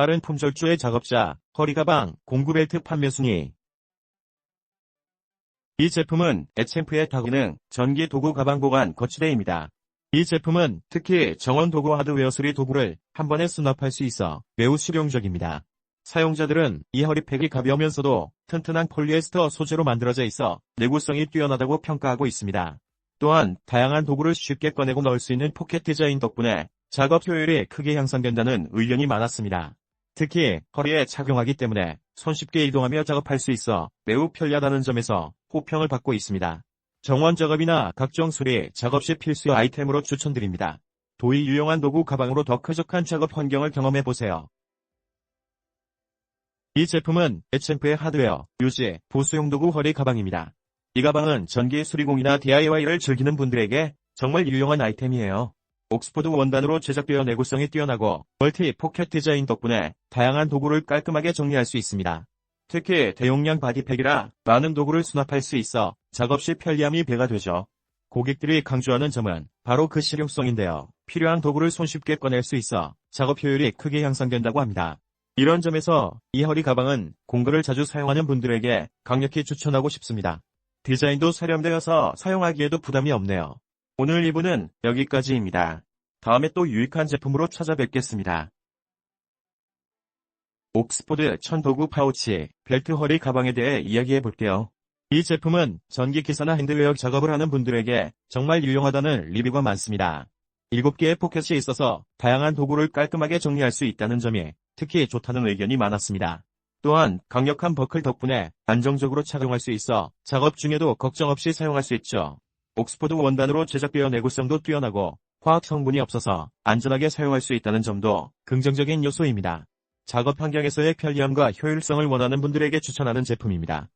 빠른 품절주의 작업자, 허리가방, 공구벨트 판매 순위. 이 제품은 HMF의 다기능 전기 도구 가방 보관 거치대입니다. 이 제품은 특히 정원 도구 하드웨어 수리 도구를 한 번에 수납할 수 있어 매우 실용적입니다. 사용자들은 이 허리팩이 가벼우면서도 튼튼한 폴리에스터 소재로 만들어져 있어 내구성이 뛰어나다고 평가하고 있습니다. 또한 다양한 도구를 쉽게 꺼내고 넣을 수 있는 포켓 디자인 덕분에 작업 효율이 크게 향상된다는 의견이 많았습니다. 특히 허리에 착용하기 때문에 손쉽게 이동하며 작업할 수 있어 매우 편리하다는 점에서 호평을 받고 있습니다. 정원 작업이나 각종 수리, 작업 시 필수 아이템으로 추천드립니다. 도이 유용한 도구 가방으로 더 쾌적한 작업 환경을 경험해 보세요. 이 제품은 HMF의 하드웨어, 유지, 보수용 도구 허리 가방입니다. 이 가방은 전기 수리공이나 DIY를 즐기는 분들에게 정말 유용한 아이템이에요. 옥스포드 원단으로 제작되어 내구성이 뛰어나고 멀티 포켓 디자인 덕분에 다양한 도구를 깔끔하게 정리할 수 있습니다. 특히 대용량 바디팩이라 많은 도구를 수납할 수 있어 작업 시 편리함이 배가 되죠. 고객들이 강조하는 점은 바로 그 실용성인데요. 필요한 도구를 손쉽게 꺼낼 수 있어 작업 효율이 크게 향상된다고 합니다. 이런 점에서 이 허리 가방은 공구를 자주 사용하는 분들에게 강력히 추천하고 싶습니다. 디자인도 세련되어서 사용하기에도 부담이 없네요. 오늘 2부는 여기까지입니다. 다음에 또 유익한 제품으로 찾아뵙겠습니다. 옥스포드 천도구 파우치, 벨트 허리 가방에 대해 이야기해 볼게요. 이 제품은 전기 기사나 핸드웨어 작업을 하는 분들에게 정말 유용하다는 리뷰가 많습니다. 7개의 포켓이 있어서 다양한 도구를 깔끔하게 정리할 수 있다는 점이 특히 좋다는 의견이 많았습니다. 또한 강력한 버클 덕분에 안정적으로 착용할 수 있어 작업 중에도 걱정 없이 사용할 수 있죠. 옥스포드 원단으로 제작되어 내구성도 뛰어나고 화학 성분이 없어서 안전하게 사용할 수 있다는 점도 긍정적인 요소입니다. 작업 환경에서의 편리함과 효율성을 원하는 분들에게 추천하는 제품입니다.